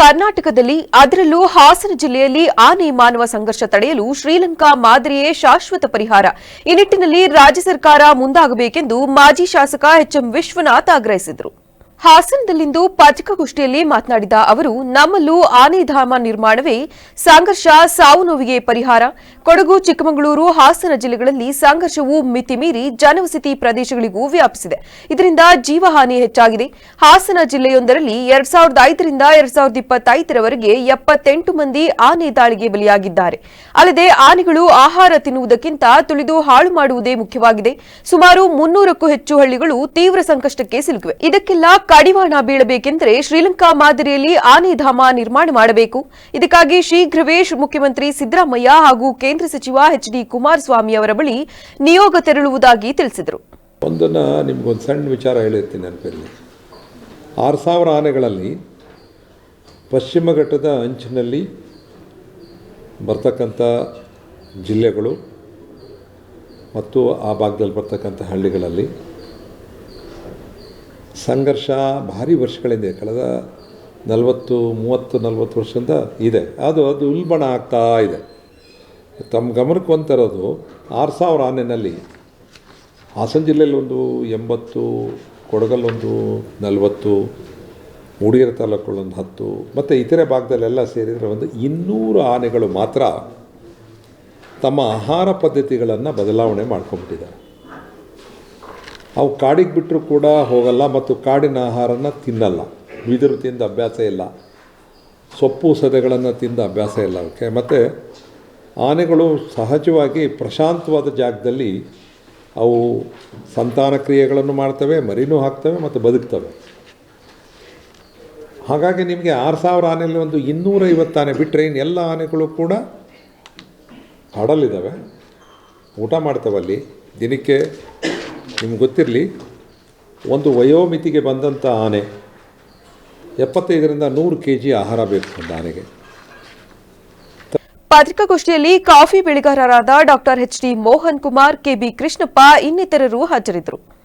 ಕರ್ನಾಟಕದಲ್ಲಿ, ಅದರಲ್ಲೂ ಹಾಸನ ಜಿಲ್ಲೆಯಲ್ಲಿ ಆನೆ ಮಾನವ ಸಂಘರ್ಷ ತಡೆಯಲು ಶ್ರೀಲಂಕಾ ಮಾದರಿಯೇ ಶಾಶ್ವತ ಪರಿಹಾರ. ಈ ನಿಟ್ಟಿನಲ್ಲಿ ರಾಜ್ಯ ಸರ್ಕಾರ ಮುಂದಾಗಬೇಕೆಂದು ಮಾಜಿ ಶಾಸಕ ಎಚ್ಎಂ ವಿಶ್ವನಾಥ್ ಆಗ್ರಹಿಸಿದರು. ಹಾಸನದಲ್ಲಿಂದು ಪತ್ರಿಕಾಗೋಷ್ಠಿಯಲ್ಲಿ ಮಾತನಾಡಿದ ಅವರು, ನಮ್ಮಲ್ಲೂ ಆನೆಧಾಮ ನಿರ್ಮಾಣವೇ ಸಂಘರ್ಷ, ಸಾವು ನೋವಿಗೆ ಪರಿಹಾರ. ಕೊಡಗು, ಚಿಕ್ಕಮಗಳೂರು, ಹಾಸನ ಜಿಲ್ಲೆಗಳಲ್ಲಿ ಸಂಘರ್ಷವು ಮಿತಿಮೀರಿ ಜನವಸತಿ ಪ್ರದೇಶಗಳಿಗೂ ವ್ಯಾಪಿಸಿದೆ. ಇದರಿಂದ ಜೀವಹಾನಿ ಹೆಚ್ಚಾಗಿದೆ. ಹಾಸನ ಜಿಲ್ಲೆಯೊಂದರಲ್ಲಿ ಎರಡ್ ಸಾವಿರದ ಐದರಿಂದ ಎರಡ್ ಸಾವಿರದ ಇಪ್ಪತ್ತೈದರವರೆಗೆ ಎಪ್ಪತ್ತೆಂಟು ಮಂದಿ ಆನೆ ದಾಳಿಗೆ ಬಲಿಯಾಗಿದ್ದಾರೆ. ಅಲ್ಲದೆ ಆನೆಗಳು ಆಹಾರ ತಿನ್ನುವುದಕ್ಕಿಂತ ತುಳಿದು ಹಾಳು ಮಾಡುವುದೇ ಮುಖ್ಯವಾಗಿದೆ. ಸುಮಾರು ಮುನ್ನೂರಕ್ಕೂ ಹೆಚ್ಚು ಹಳ್ಳಿಗಳು ತೀವ್ರ ಸಂಕಷ್ಟಕ್ಕೆ ಸಿಲುಕಿವೆ. ಇದಕ್ಕೆಲ್ಲ ಕಡಿವಾಣ ಬೀಳಬೇಕೆಂದರೆ ಶ್ರೀಲಂಕಾ ಮಾದರಿಯಲ್ಲಿ ಆನೆಧಾಮ ನಿರ್ಮಾಣ ಮಾಡಬೇಕು. ಇದಕ್ಕಾಗಿ ಶೀಘ್ರವೇ ಮುಖ್ಯಮಂತ್ರಿ ಸಿದ್ದರಾಮಯ್ಯ ಹಾಗೂ ಕೇಂದ್ರ ಸಚಿವ ಎಚ್ ಡಿ ಕುಮಾರಸ್ವಾಮಿ ಅವರ ಬಳಿ ನಿಯೋಗ ತೆರಳುವುದಾಗಿ ತಿಳಿಸಿದರು. ಒಂದನ್ನು ನಿಮ್ಗೊಂದು ಸಣ್ಣ ವಿಚಾರ ಹೇಳಿರ್ತೀನಿ ನೆನಪಿರಲಿ. ಆರು ಸಾವಿರ ಆನೆಗಳಲ್ಲಿ ಪಶ್ಚಿಮ ಘಟ್ಟದ ಅಂಚಿನಲ್ಲಿ ಬರ್ತಕ್ಕಂಥ ಜಿಲ್ಲೆಗಳು ಮತ್ತು ಆ ಭಾಗದಲ್ಲಿ ಬರ್ತಕ್ಕಂಥ ಹಳ್ಳಿಗಳಲ್ಲಿ ಸಂಘರ್ಷ ಭಾರಿ ವರ್ಷಗಳಿಂದ. ಕಳೆದ ನಲವತ್ತು, ಮೂವತ್ತು, ನಲವತ್ತು ವರ್ಷದಿಂದ ಇದೆ. ಅದು ಅದು ಉಲ್ಬಣ ಆಗ್ತಾ ಇದೆ. ತಮ್ಮ ಗಮನಕ್ಕೆ ಬಂತಿರೋದು ಆರು ಸಾವಿರ ಆನೆಯಲ್ಲಿ ಹಾಸನ ಜಿಲ್ಲೆಯಲ್ಲಿ ಒಂದು ಎಂಬತ್ತು ಕೊಡಗಲ್ಲೊಂದು ನಲವತ್ತು, ಮೂಡಿಗೆರೆ ತಾಲೂಕುಗಳೊಂದು ಹತ್ತು, ಮತ್ತು ಇತರೆ ಭಾಗದಲ್ಲೆಲ್ಲ ಸೇರಿದರೆ ಒಂದು ಇನ್ನೂರು ಆನೆಗಳು ಮಾತ್ರ ತಮ್ಮ ಆಹಾರ ಪದ್ಧತಿಗಳನ್ನು ಬದಲಾವಣೆ ಮಾಡ್ಕೊಂಬಿಟ್ಟಿದ್ದಾರೆ ಅವು ಕಾಡಿಗೆ ಬಿಟ್ಟರೂ ಕೂಡ ಹೋಗಲ್ಲ ಮತ್ತು ಕಾಡಿನ ಆಹಾರನ ತಿನ್ನಲ್ಲ. ಬಿದಿರು ತಿಂದ ಅಭ್ಯಾಸ ಇಲ್ಲ. ಸೊಪ್ಪು ಸದೆಗಳನ್ನು ತಿಂದ ಅಭ್ಯಾಸ ಇಲ್ಲ ಅವಕ್ಕೆ ಮತ್ತು ಆನೆಗಳು ಸಹಜವಾಗಿ ಪ್ರಶಾಂತವಾದ ಜಾಗದಲ್ಲಿ ಅವು ಸಂತಾನ ಕ್ರಿಯೆಗಳನ್ನು ಮಾಡ್ತವೆ, ಮರಿನೂ ಹಾಕ್ತವೆ ಮತ್ತು ಬದುಕ್ತವೆ. ಹಾಗಾಗಿ ನಿಮಗೆ ಆರು ಸಾವಿರ ಆನೆಯಲ್ಲಿ ಒಂದು ಇನ್ನೂರೈವತ್ತು ಆನೆ ಬಿಟ್ಟರೆ ಇನ್ನು ಎಲ್ಲ ಆನೆಗಳು ಕೂಡ ಕಾಡಲ್ಲಿದ್ದಾವೆ ಊಟ ಮಾಡ್ತವಲ್ಲಿ ದಿನಕ್ಕೆ ನಿಮ್ಗೆ ಗೊತ್ತಿರಲಿ, ಒಂದು ವಯೋಮಿತಿಗೆ ಬಂದಂಥ ಆನೆ ಎಪ್ಪತ್ತೈದರಿಂದ ನೂರು ಕೆ ಜಿ ಆಹಾರ ಬೇಕು ಒಂದು ಆನೆಗೆ. ಪತ್ರಿಕಾಗೋಷ್ಠಿಯಲ್ಲಿ coffee ಬೆಳೆಗಾರರಾದ doctor H D Mohan Kumar KB Krishnappa ಇನ್ನಿತರರು ಹಾಜರಿದ್ದರು.